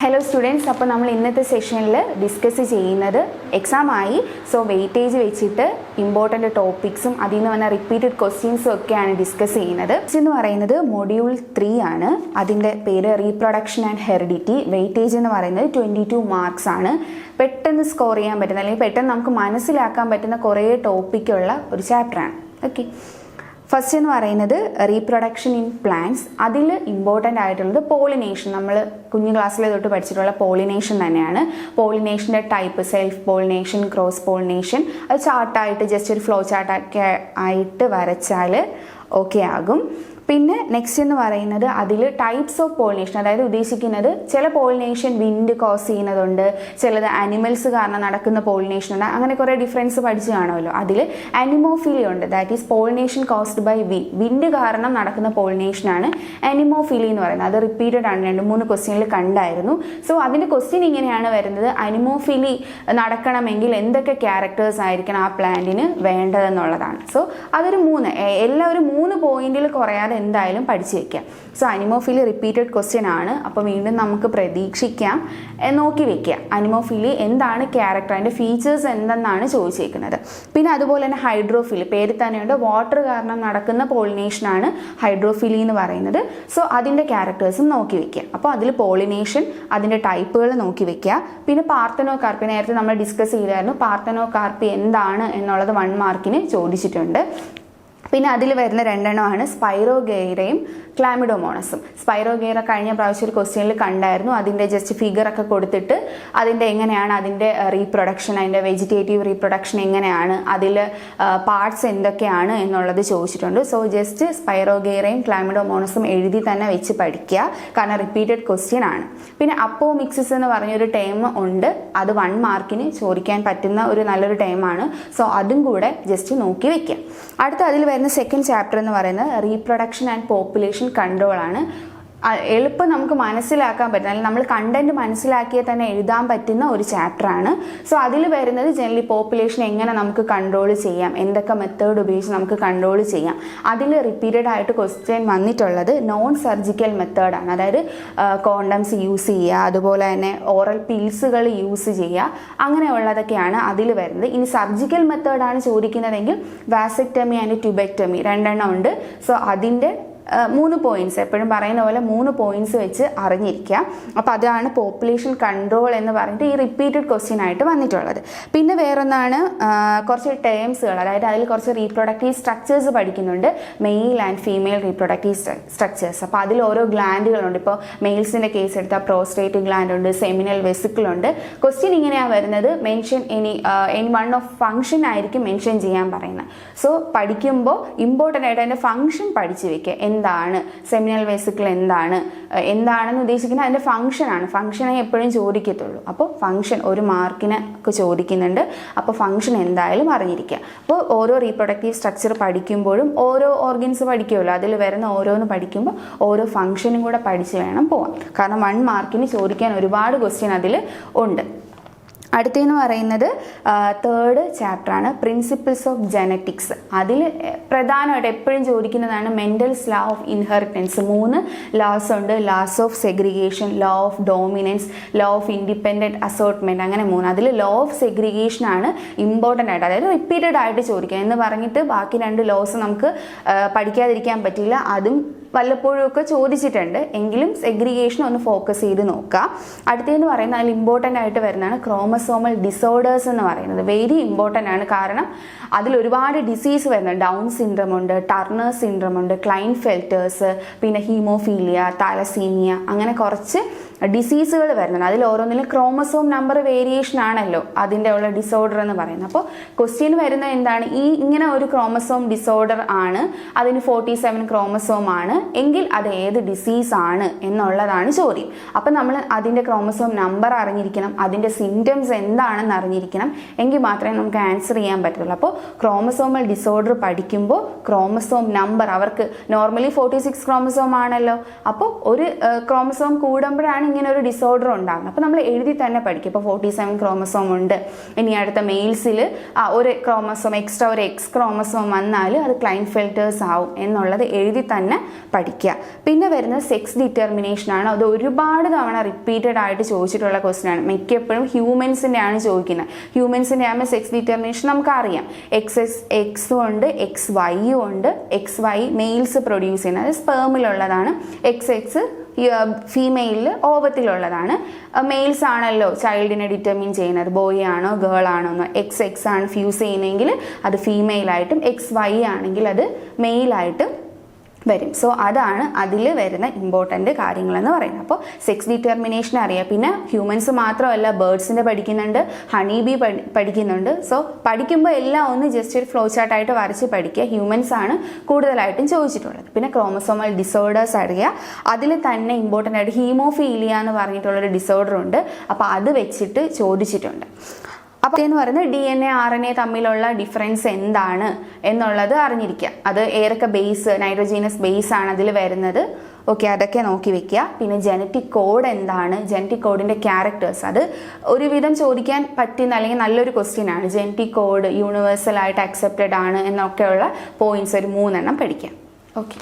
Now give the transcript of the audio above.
Hello students അപ്പോൾ നമ്മൾ ഇന്നത്തെ സെഷനിൽ ഡിസ്കസ് ചെയ്യുന്നത് എക്സാം ആയി. സോ വെയിറ്റേജ് വെച്ചിട്ട് ഇമ്പോർട്ടന്റ് ടോപ്പിക്സും അതിൽ നിന്ന് വന്ന റിപ്പീറ്റഡ് ക്വസ്റ്റ്യൻസും ഒക്കെയാണ് ഡിസ്കസ് ചെയ്യുന്നത്. എന്ന് പറയുന്നത് മൊഡ്യൂൾ ത്രീ ആണ്. അതിന്റെ പേര് റീപ്രൊഡക്ഷൻ ആൻഡ് ഹെറിഡിറ്റി വെയിറ്റേജ് എന്ന് പറയുന്നത് ട്വന്റി ടു മാർക്സ് ആണ്. പെട്ടെന്ന് സ്കോർ ചെയ്യാൻ പറ്റുന്ന അല്ലെങ്കിൽ പെട്ടെന്ന് നമുക്ക് മനസ്സിലാക്കാൻ പറ്റുന്ന കുറേ ടോപ്പിക്കുള്ള ഒരു ചാപ്റ്ററാണ് ഓക്കെ ഫസ്റ്റ് എന്ന് പറയുന്നത് റീപ്രൊഡക്ഷൻ ഇൻ പ്ലാന്റ്സ് അതിൽ ഇമ്പോർട്ടന്റ് ആയിട്ടുള്ളത് പോളിനേഷൻ നമ്മൾ കുഞ്ഞു ക്ലാസ്സിലെ തൊട്ട് പഠിച്ചിട്ടുള്ള പോളിനേഷൻ തന്നെയാണ്. പോളിനേഷന്റെ type self pollination cross pollination അത് ചാർട്ടായിട്ട് ജസ്റ്റ് ഒരു ഫ്ലോ ചാർട്ടൊക്കെ ആയിട്ട് വരച്ചാൽ ഓക്കെ ആകും. പിന്നെ നെക്സ്റ്റ് എന്ന് പറയുന്നത് അതിൽ ടൈപ്സ് ഓഫ് പോളിനേഷൻ അതായത് ഉദ്ദേശിക്കുന്നത് ചില പോളിനേഷൻ വിൻഡ് കോസ് ചെയ്യുന്നതുണ്ട് ചിലത് അനിമൽസ് കാരണം നടക്കുന്ന പോളിനേഷൻ ഉണ്ട് അങ്ങനെ കുറേ ഡിഫറൻസ് പഠിച്ചു കാണുമല്ലോ. അതിൽ അനിമോഫിലി ഉണ്ട് that is pollination caused by V wind കാരണം നടക്കുന്ന പോളിനേഷൻ ആണ് അനിമോഫിലി എന്ന് പറയുന്നത്. അത് റിപ്പീറ്റഡ് ആണ് രണ്ട് മൂന്ന് ക്വസ്റ്റ്യനിൽ കണ്ടായിരുന്നു. സോ അതിന്റെ ക്വസ്റ്റ്യൻ ഇങ്ങനെയാണ് വരുന്നത്. അനിമോഫിലി നടക്കണമെങ്കിൽ എന്തൊക്കെ ക്യാരക്ടേഴ്സ് ആയിരിക്കണം ആ പ്ലാന്റിന് വേണ്ടതെന്നുള്ളതാണ്. സോ അതൊരു മൂന്ന് എല്ലാം എല്ലാവരും മൂന്ന് പോയിന്റിൽ കുറയാതെ എന്തായാലും പഠിച്ചു വെക്കാം. സോ അനിമോഫിലി റിപ്പീറ്റഡ് ക്വസ്റ്റ്യൻ ആണ്. അപ്പോൾ വീണ്ടും നമുക്ക് പ്രതീക്ഷിക്കാം. നോക്കി വെക്കുക അനിമോഫിലി എന്താണ് ക്യാരക്ടർ അതിന്റെ ഫീച്ചേഴ്സ് എന്തെന്നാണ് ചോദിച്ചേക്കുന്നത്. പിന്നെ അതുപോലെ തന്നെ ഹൈഡ്രോഫിലി പേര് തന്നെയുണ്ട് വാട്ടർ കാരണം നടക്കുന്ന പോളിനേഷനാണ് ഹൈഡ്രോഫിലി എന്ന് പറയുന്നത്. സോ അതിന്റെ ക്യാരക്ടേഴ്സും നോക്കി വെക്കുക അപ്പോൾ അതിൽ പോളിനേഷൻ അതിന്റെ ടൈപ്പുകൾ നോക്കി വെക്കുക പിന്നെ പാർത്തനോ കാർപ്പി നേരത്തെ നമ്മൾ ഡിസ്കസ് ചെയ്തായിരുന്നു പാർത്തനോ കാർപ്പി എന്താണ് എന്നുള്ളത് വൺ മാർക്കിന് ചോദിച്ചിട്ടുണ്ട്. പിന്നെ അതിൽ വരുന്ന രണ്ടെണ്ണമാണ് സ്പൈറോഗെയറയും ക്ലാമിഡോമോണസും. സ്പൈറോഗെയറ കഴിഞ്ഞ പ്രാവശ്യം ക്വസ്റ്റ്യനിൽ കണ്ടായിരുന്നു. അതിന്റെ ജസ്റ്റ് ഫിഗറൊക്കെ കൊടുത്തിട്ട് അതിന്റെ എങ്ങനെയാണ് അതിന്റെ റീപ്രൊഡക്ഷൻ അതിന്റെ വെജിറ്റേറ്റീവ് റീപ്രൊഡക്ഷൻ എങ്ങനെയാണ് അതിൽ പാർട്സ് എന്തൊക്കെയാണ് എന്നുള്ളത് ചോദിച്ചിട്ടുണ്ട്. സോ ജസ്റ്റ് സ്പൈറോഗെയറയും ക്ലാമിഡോമോണസും എഴുതി തന്നെ വെച്ച് പഠിക്കുക. കാരണം റിപ്പീറ്റഡ് ക്വസ്റ്റ്യൻ ആണ്. പിന്നെ അപ്പോ മിക്സസ് എന്ന് പറഞ്ഞൊരു ടൈം ഉണ്ട്. അത് വൺ മാർക്കിന് ചോദിക്കാൻ പറ്റുന്ന ഒരു നല്ലൊരു ടൈമാണ് സോ അതും കൂടെ ജസ്റ്റ് നോക്കി വെക്കുക. അടുത്ത അതിൽ വരുന്ന സെക്കൻഡ് ചാപ്റ്റർ എന്ന് പറയുന്നത് റീപ്രൊഡക്ഷൻ ആൻഡ് പോപ്പുലേഷൻ കൺട്രോൾ ആണ്. എളുപ്പം നമുക്ക് മനസ്സിലാക്കാൻ പറ്റുന്ന അല്ലെങ്കിൽ നമ്മൾ കണ്ടന്റ് മനസ്സിലാക്കിയേ തന്നെ എഴുതാൻ പറ്റുന്ന ഒരു ചാപ്റ്ററാണ് സോ അതിൽ വരുന്നത് ജനറലി പോപ്പുലേഷൻ എങ്ങനെ നമുക്ക് കൺട്രോൾ ചെയ്യാം? എന്തൊക്കെ മെത്തേഡ് ഉപയോഗിച്ച് നമുക്ക് കൺട്രോൾ ചെയ്യാം? അതിൽ റിപ്പീറ്റഡ് ആയിട്ട് ക്വസ്റ്റ്യൻ വന്നിട്ടുള്ളത് നോൺ സർജിക്കൽ മെത്തേഡാണ് അതായത് കോണ്ടംസ് യൂസ് ചെയ്യുക അതുപോലെ തന്നെ ഓറൽ പിൽസുകൾ യൂസ് ചെയ്യുക അങ്ങനെയുള്ളതൊക്കെയാണ് അതിൽ വരുന്നത്. ഇനി സർജിക്കൽ മെത്തേഡാണ് ചോദിക്കുന്നതെങ്കിൽ വാസക്ടമി ആൻഡ് ട്യൂബക്ടമി രണ്ടെണ്ണം ഉണ്ട്. സോ അതിന്റെ മൂന്ന് പോയിന്റ്സ് എപ്പോഴും പറയുന്ന പോലെ മൂന്ന് പോയിന്റ്സ് വെച്ച് അറിഞ്ഞിരിക്കുക അപ്പോൾ അതാണ് പോപ്പുലേഷൻ കൺട്രോൾ എന്ന് പറഞ്ഞിട്ട് ഈ റിപ്പീറ്റഡ് ക്വസ്റ്റ്യൻ ആയിട്ട് വന്നിട്ടുള്ളത്. പിന്നെ വേറൊന്നാണ് കുറച്ച് ടേംസുകൾ അതായത് അതിൽ കുറച്ച് റീപ്രൊഡക്റ്റീവ് സ്ട്രക്ചേഴ്സ് പഠിക്കുന്നുണ്ട്. Male and female reproductive structures അപ്പോൾ അതിൽ ഓരോ ഗ്ലാൻഡുകളുണ്ട് ഇപ്പോൾ മെയിൽസിന്റെ കേസ് എടുത്താൽ പ്രോസ്റ്റേറ്റ് ഗ്ലാൻഡ് ഉണ്ട് സെമിനൽ വെസിക്കിൾ ഉണ്ട്. ക്വസ്റ്റ്യൻ ഇങ്ങനെയാണ് വരുന്നത്. Mention any any one of function ആയിരിക്കും മെൻഷൻ ചെയ്യാൻ പറയുന്നത്. സോ പഠിക്കുമ്പോൾ ഇമ്പോർട്ടന്റ് ആയിട്ട് അതിന്റെ ഫംഗ്ഷൻ പഠിച്ചു വെക്കുക. എന്താണ്? സെമിനൽ വെസിക്കിൾ എന്താണ്? എന്താണെന്ന് ഉദ്ദേശിക്കുന്നത് അതിന്റെ ഫംഗ്ഷനാണ് ഫംഗ്ഷനെ എപ്പോഴും ചോദിക്കത്തുള്ളൂ. അപ്പോൾ ഫംഗ്ഷൻ ഒരു മാർക്കിന് ഒക്കെ ചോദിക്കുന്നുണ്ട്. അപ്പോൾ ഫംഗ്ഷൻ എന്തായാലും അറിഞ്ഞിരിക്കുക. അപ്പോൾ ഓരോ റീപ്രൊഡക്റ്റീവ് സ്ട്രക്ചർ പഠിക്കുമ്പോഴും ഓരോ ഓർഗൻസ് പഠിക്കുമല്ലോ? അതിൽ വരുന്ന ഓരോന്ന് പഠിക്കുമ്പോൾ ഓരോ ഫംഗ്ഷനും കൂടെ പഠിച്ച് വേണം പോകാൻ കാരണം വൺ മാർക്കിന് ചോദിക്കാൻ ഒരുപാട് ക്വസ്റ്റ്യൻ അതിൽ ഉണ്ട്. അടുത്തെന്ന് പറയുന്നത് തേർഡ് ചാപ്റ്ററാണ് പ്രിൻസിപ്പിൾസ് ഓഫ് ജനറ്റിക്സ് അതിൽ പ്രധാനമായിട്ട് എപ്പോഴും ചോദിക്കുന്നതാണ് മെന്റൽസ് ലാ ഓഫ് ഇൻഹെറിറ്റൻസ് മൂന്ന് ലാസ് ഉണ്ട് laws of segregation law of dominance law of independent assortment അങ്ങനെ മൂന്ന്. അതിൽ ലോ ഓഫ് സെഗ്രിഗേഷൻ ആണ് ഇമ്പോർട്ടന്റ് ആയിട്ട് അതായത് റിപ്പീറ്റഡ് ആയിട്ട് ചോദിക്കുക. എന്ന് പറഞ്ഞിട്ട് ബാക്കി രണ്ട് ലോസ് നമുക്ക് പഠിക്കാതിരിക്കാൻ പറ്റില്ല. അതും വല്ലപ്പോഴുമൊക്കെ ചോദിച്ചിട്ടുണ്ട്. എങ്കിലും സെഗ്രിഗേഷൻ ഒന്ന് ഫോക്കസ് ചെയ്ത് നോക്കുക അടുത്തതെന്ന് പറയുന്ന അതിൽ ഇമ്പോർട്ടന്റ് ആയിട്ട് വരുന്നതാണ് ക്രോമസോമൽ ഡിസോർഡേഴ്സ് എന്ന് പറയുന്നത് വെരി ഇമ്പോർട്ടന്റ് ആണ്. കാരണം അതിൽ ഒരുപാട് ഡിസീസ് വരുന്നുണ്ട്. ഡൗൺ സിൻഡ്രം ഉണ്ട് ടർണർ സിൻഡ്രം ഉണ്ട് ക്ലൈൻ ഫെൽറ്റേഴ്സ് പിന്നെ ഹീമോഫീലിയ താലസീമിയ അങ്ങനെ കുറച്ച് ഡിസീസുകൾ വരുന്നുണ്ട്. അതിൽ ഓരോന്നിലും ക്രോമസോം നമ്പർ വേരിയേഷൻ ആണല്ലോ അതിന്റെ ഉള്ള ഡിസോർഡർ എന്ന് പറയുന്നത്. അപ്പോൾ ക്വസ്റ്റ്യൻ വരുന്നത് എന്താണ്? ഈ ഇങ്ങനെ ഒരു ക്രോമസോം ഡിസോർഡർ ആണ് അതിന് ഫോർട്ടി സെവൻ ക്രോമസോം ആണ് എങ്കിൽ അത് ഏത് ഡിസീസ് ആണ് എന്നുള്ളതാണ് ചോദ്യം. അപ്പം നമ്മൾ അതിന്റെ ക്രോമസോം നമ്പർ അറിഞ്ഞിരിക്കണം അതിന്റെ സിംറ്റംസ് എന്താണെന്ന് അറിഞ്ഞിരിക്കണം എങ്കിൽ മാത്രമേ നമുക്ക് ആൻസർ ചെയ്യാൻ പറ്റുള്ളൂ അപ്പോൾ ക്രോമസോമൽ ഡിസോർഡർ പഠിക്കുമ്പോൾ ക്രോമസോം നമ്പർ അവർക്ക് നോർമലി ഫോർട്ടി സിക്സ് ക്രോമസോം ആണല്ലോ. അപ്പോൾ ഒരു ക്രോമസോം കൂടുമ്പോഴാണ് ഇങ്ങനെ ഒരു ഡിസോർഡർ ഉണ്ടാകുന്നത് അപ്പോൾ നമ്മൾ എഴുതി തന്നെ പഠിക്കും. ഇപ്പോൾ ഫോർട്ടി സെവൻ ക്രോമസോം ഉണ്ട്. ഇനി അടുത്ത മെയിൽസിൽ ഒരു ക്രോമസോം എക്സ്ട്രാ ഒരു എക്സ് ക്രോമസോം വന്നാൽ അത് ക്ലൈൻ ഫിൽറ്റേഴ്സ് ആവും എന്നുള്ളത് എഴുതി തന്നെ പഠിക്കുക. പിന്നെ വരുന്നത് സെക്സ് ഡിറ്റർമിനേഷൻ ആണ്. അത് ഒരുപാട് തവണ റിപ്പീറ്റഡ് ആയിട്ട് ചോദിച്ചിട്ടുള്ള ക്വസ്റ്റ്യൻ ആണ്. മിക്കപ്പോഴും ഹ്യൂമൻസിന്റെ ആണ് ചോദിക്കുന്നത്. ഹ്യൂമൻസിന്റെ ആകുമ്പോൾ സെക്സ് ഡിറ്റർമിനേഷൻ നമുക്കറിയാം. എക്സ് എസ് എക്സും ഉണ്ട് എക്സ് വൈയും ഉണ്ട് എക്സ് വൈ മെയിൽസ് പ്രൊഡ്യൂസ് ചെയ്യുന്നത്. അത് സ്പേമിലുള്ളതാണ് എക്സ് എക്സ് ഫീമെയിലിൽ ഓവത്തിലുള്ളതാണ്. മെയിൽസ് ആണല്ലോ ചൈൽഡിനെ ഡിറ്റർമിൻ ചെയ്യുന്നത്. ബോയ് ആണോ ഗേൾ ആണോ എന്നോ. എക്സ് എക്സ് ആണ് ഫ്യൂസ് ചെയ്യുന്നതെങ്കിൽ അത് ഫീമെയിലായിട്ടും എക്സ് വൈ ആണെങ്കിൽ അത് മെയിലായിട്ടും വരും. സോ അതാണ് അതിൽ വരുന്ന ഇമ്പോർട്ടന്റ് കാര്യങ്ങളെന്ന് പറയുന്നത്. അപ്പോൾ സെക്സ് ഡിറ്റർമിനേഷൻ അറിയാം. പിന്നെ ഹ്യൂമൻസ് മാത്രമല്ല ബേർഡ്സിന്റെ പഠിക്കുന്നുണ്ട് ഹണി ബി പഠിക്കുന്നുണ്ട്. സോ പഠിക്കുമ്പോൾ എല്ലാം ഒന്ന് ജസ്റ്റ് ഒരു ഫ്ലോ ചാർട്ടായിട്ട് വരച്ച് പഠിക്കുക. ഹ്യൂമൻസ് ആണ് കൂടുതലായിട്ടും ചോദിച്ചിട്ടുള്ളത്. പിന്നെ ക്രോമസോമൽ ഡിസോർഡേഴ്സ് അറിയുക അതിൽ തന്നെ ഇമ്പോർട്ടന്റ് ആയിട്ട് ഹീമോഫീലിയ എന്ന് പറഞ്ഞിട്ടുള്ളൊരു ഡിസോർഡർ ഉണ്ട്. അപ്പോൾ അത് വെച്ചിട്ട് ചോദിച്ചിട്ടുണ്ട്. അപ്പോൾ എന്ന് പറയുന്നത് D N A R N A തമ്മിലുള്ള ഡിഫറൻസ് എന്താണ് എന്നുള്ളത് അറിഞ്ഞിരിക്കുക. അത് ഏതൊക്കെ ബേസ് നൈട്രോജീനസ് ബേസ് ആണ് അതിൽ വരുന്നത്. ഓക്കെ അതൊക്കെ നോക്കി വെക്കുക. പിന്നെ ജനറ്റിക് കോഡ് എന്താണ്? ജനറ്റിക് കോഡിന്റെ ക്യാരക്ടേഴ്സ് അത് ഒരുവിധം ചോദിക്കാൻ പറ്റുന്ന അല്ലെങ്കിൽ നല്ലൊരു ക്വസ്റ്റ്യൻ ആണ്. ജനറ്റിക് കോഡ് യൂണിവേഴ്സൽ ആയിട്ട് അക്സെപ്റ്റഡ് ആണ് എന്നൊക്കെയുള്ള പോയിന്റ്സ് ഒരു മൂന്നെണ്ണം പഠിക്കാം. ഓക്കെ